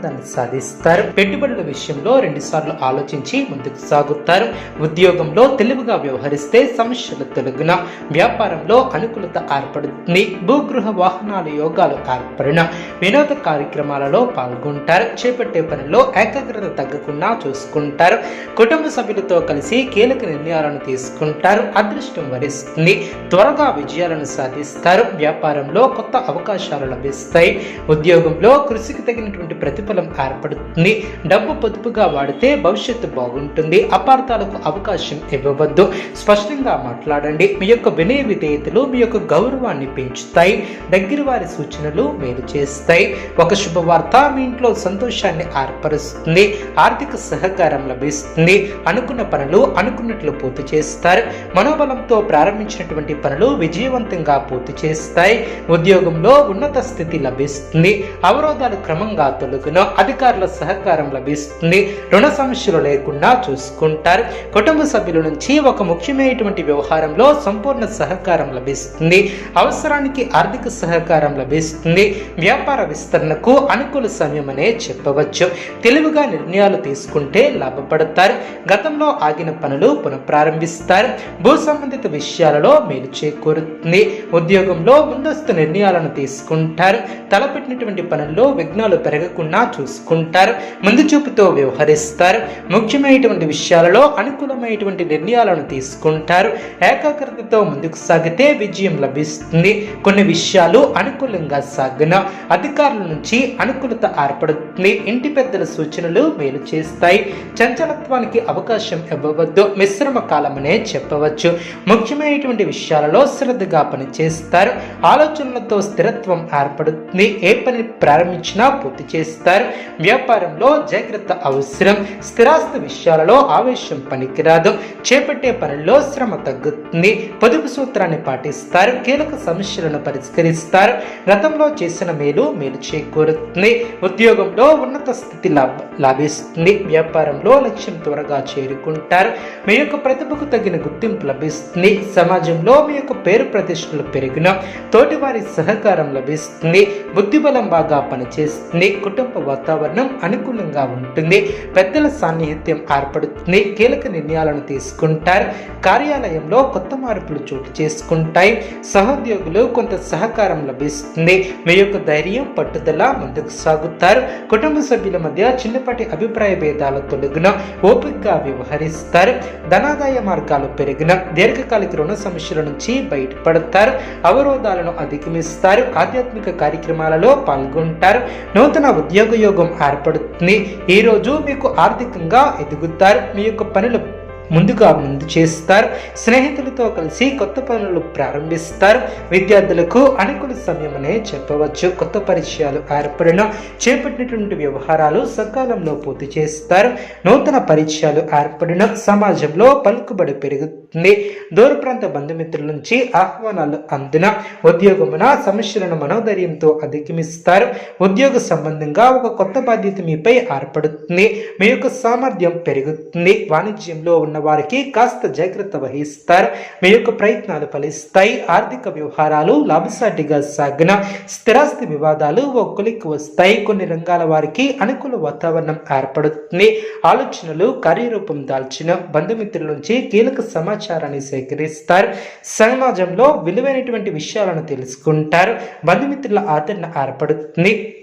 దాన్ని సాధిస్తారు. పెట్టుబడుల విషయంలో రెండుసార్లు ఆలోచించి ముందుకు సాగుతారు. ఉద్యోగంలో తెలివిగా వ్యవహరిస్తే సమస్యలు తొలగిన వ్యాపారంలో అనుకూలత ఏర్పడుతుంది. భూగృహ వాహనాల యోగాలు ఏర్పడిన వినోద కార్యక్రమాలలో పాల్గొంటారు. చేపట్టే పనిలో ఏకాగ్రత తగ్గకుండా చూసుకుంటారు. కుటుంబ సభ్యులతో కలిసి కీలక నిర్ణయాలను తీసుకుంటారు. అదృష్టం వరిస్తుంది. త్వరగా విజయాలను సాధిస్తారు. వ్యాపారంలో కొత్త అవకాశాలు లభిస్తాయి. ఉద్యోగంలో కృషికి తగినటువంటి ప్రతిఫలం ఏర్పడుతుంది. డబ్బు పొదుపుగా వాడితే భవిష్యత్తు బాగుంటుంది. అపార్థాలకు అవకాశం ఇవ్వవద్దు. స్పష్టంగా మాట్లాడండి. మీ యొక్క వినయ విధేయతలు మీ యొక్క గౌరవాన్ని పెంచుతాయి. దగ్గర వారి సూచనలు మేలు చేస్తాయి. ఒక శుభవార్త మీ ఇంట్లో సంతోషాన్ని ఏర్పరుస్తుంది. ఆర్థిక సహకారం లభిస్తుంది. అనుకున్న పనులు అనుకున్నట్లు పూర్తి చేస్తారు. మనోబలంతో ప్రారంభించినటువంటి పనులు విజయవంతంగా పూర్తి చేస్తాయి. ఉద్యోగంలో ఉన్నత స్థితి లభిస్తుంది. అవరోధాలు క్రమంగా తొలగును అధికారుల సహకారం లభిస్తుంది. రుణ సమస్యలు లేకుండా చూసుకుంటారు. కుటుంబ సభ్యుల నుంచి ఒక ముఖ్యమైనటువంటి వ్యవహారంలో సంపూర్ణ సహకారం లభిస్తుంది. అవసరానికి ఆర్థిక సహకారం లభిస్తుంది. వ్యాపార విస్తరణకు అనుకూల సమయం అనే చెప్పవచ్చు. తెలివిగా నిర్ణయాలు తీసుకుంటే లాభపడతారు. గతంలో ఆగిన పనులు పునఃప్రారంభిస్తారు. భూ సంబంధిత విషయాలలో మేలు చేకూరుతుంది. ఉద్యోగంలో ముందస్తు నిర్ణయాలను తీసుకుంటారు. తలపెట్టినటువంటి పనుల్లో విఘ్నాలు పెరగకుండా చూసుకుంటారు ముందు చూపుతో వ్యవహరిస్తారు ముఖ్యమైనటువంటి విషయాలలో అనుకూలమైనటువంటి నిర్ణయాలను తీసుకుంటారు. ఏకాగ్రతతో ముందుకు సాగితే విజయం లభిస్తుంది. కొన్ని విషయాలు అనుకూలంగా సాగిన అధికారుల నుంచి అనుకూలత ఏర్పడుతుంది. ఇంటి పెద్దల సూచనలు మేలు చేస్తాయి. చంచలత్వానికి అవకాశం ఇవ్వవద్దు. మిశ్రమ కాలమనే చెప్పవచ్చు. ముఖ్యమైనటువంటి విషయాలలో శ్రద్ధగా పనిచేస్తారు. ఆలోచనలతో స్థిరత్వం ఏర్పడుతుంది. ఏ పని ప్రారంభించినా పూర్తి చేస్తారు. వ్యాపారంలో జాగ్రత్త అవసరం. స్థిరాస్తి విషయాలలో ఆవేశం పనికిరాదు. చేపట్టే పనుల్లో శ్రమ తగ్గుతుంది. పొదుపు సూత్రాన్ని పాటిస్తారు. కీలక సమస్యలను పరిష్కరిస్తారు. గతంలో చేసిన మేలు మేలు చేకూరుతుంది. ఉద్యోగంలో ఉన్నత స్థితి లాభ లాభిస్తుంది. వ్యాపారంలో లక్ష్యం త్వరగా చేరుకుంటారు. మీ యొక్క ప్రతిభకు తగిన గుర్తింపు లభిస్తుంది. సమాజంలో మీ యొక్క పేరు ప్రతిష్టలు పెరిగిన తోటివారి సహకారం లభిస్తుంది. బుద్ధిబలం బాగా పనిచేస్తుంది. కుటుంబ వాతావరణం అనుకూలంగా ఉంటుంది. పెద్దల సాన్నిహిత్యం ఏర్పడుతుంది. కీలక నిర్ణయాలను తీసుకుంటారు. కార్యాలయంలో కొత్త మార్పులు చోటు చేసుకుంటాయి. సహోద్యోగులు కొంత సహకారం లభిస్తుంది. మీ యొక్క ధైర్యం పట్టుదల ముందుకు సాగుతారు. కుటుంబ సభ్యుల మధ్య చిన్నపాటి అభిప్రాయ భేదాల తొలగిన ఓపికగా వ్యవహరిస్తారు. ధనాదాయ మార్గాలు పెరిగిన దీర్ఘకాలిక రుణ సమస్యల నుంచి బయటపడతారు. అవరోధాలను అధిగమిస్తారు. ఆధ్యాత్మిక కార్యక్రమాలలో పాల్గొంటారు. నూతన ఉద్యోగ యోగం ఏర్పడుతుంది. ఈ రోజు మీకు ఆర్థికంగా ఎదుగుతారు. మీ యొక్క పనులు ముందుగా ముందు చేస్తారు. స్నేహితులతో కలిసి కొత్త పనులు ప్రారంభిస్తారు. విద్యార్థులకు అనుకూల సమయం అనే చెప్పవచ్చు. కొత్త పరిచయాలు ఏర్పడిన చేపట్టినటువంటి వ్యవహారాలు సకాలంలో పూర్తి చేస్తారు. నూతన పరిచయాలు ఏర్పడిన సమాజంలో పలుకుబడి పెరుగుతుంది. దూర ప్రాంత బంధుమిత్రుల నుంచి ఆహ్వానాలు అందిన ఉద్యోగమున సమస్యలను మనోధైర్యంతో అధిగమిస్తారు. ఉద్యోగ సంబంధంగా ఒక కొత్త బాధ్యత మీపై ఏర్పడుతుంది. మీ యొక్క సామర్థ్యం పెరుగుతుంది. వాణిజ్యంలో ఉన్న వారికి కాస్త జాగ్రత్త వహిస్తారు. మీ యొక్క ప్రయత్నాలు ఫలిస్తాయి. ఆర్థిక వ్యవహారాలు లాభసాటిగా సాగిన స్థిరాస్తి వివాదాలు ఓ వస్తాయి. కొన్ని రంగాల వారికి అనుకూల వాతావరణం ఏర్పడుతుంది. ఆలోచనలు కార్యరూపం దాల్చిన బంధుమిత్రుల నుంచి కీలక సమాచారాన్ని సేకరిస్తారు. సమాజంలో విలువైనటువంటి విషయాలను తెలుసుకుంటారు. బంధుమిత్రుల ఆదరణ ఏర్పడుతుంది.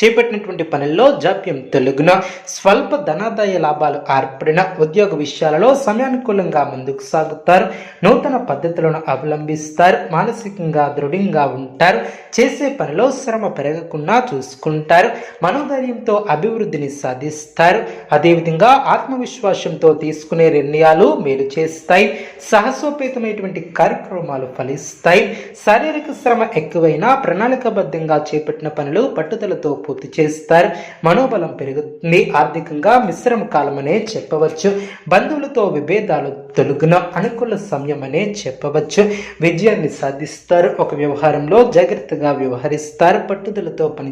చేపట్టినటువంటి పనుల్లో జాప్యం తొలగున స్వల్ప ధనాదాయ లాభాలు ఏర్పడిన ఉద్యోగ విషయాలలో సమయానుకూలంగా ముందుకు సాగుతారు. నూతన పద్ధతులను అవలంబిస్తారు. మానసికంగా దృఢంగా ఉంటారు. చేసే పనిలో శ్రమ పెరగకుండా చూసుకుంటారు. మనోధైర్యంతో అభివృద్ధిని సాధిస్తారు. అదేవిధంగా ఆత్మవిశ్వాసంతో తీసుకునే నిర్ణయాలు మేలు చేస్తాయి. సాహసోపేతమైనటువంటి కార్యక్రమాలు ఫలిస్తాయి. శారీరక శ్రమ ఎక్కువైనా ప్రణాళికబద్ధంగా చేపట్టిన పనులు పట్టుదలతో పూర్తి చేస్తారు. మనోబలం పెరుగుతుంది. ఆర్థికంగా మిశ్రమ కాలమనే చెప్పవచ్చు. బంధువులతో విభేదాలు తొలగిన అనుకూల సమయం అనే చెప్పవచ్చు. విజయాన్ని సాధిస్తారు. ఒక వ్యవహారంలో జాగ్రత్తగా వ్యవహరిస్తారు. పట్టుదలతో పని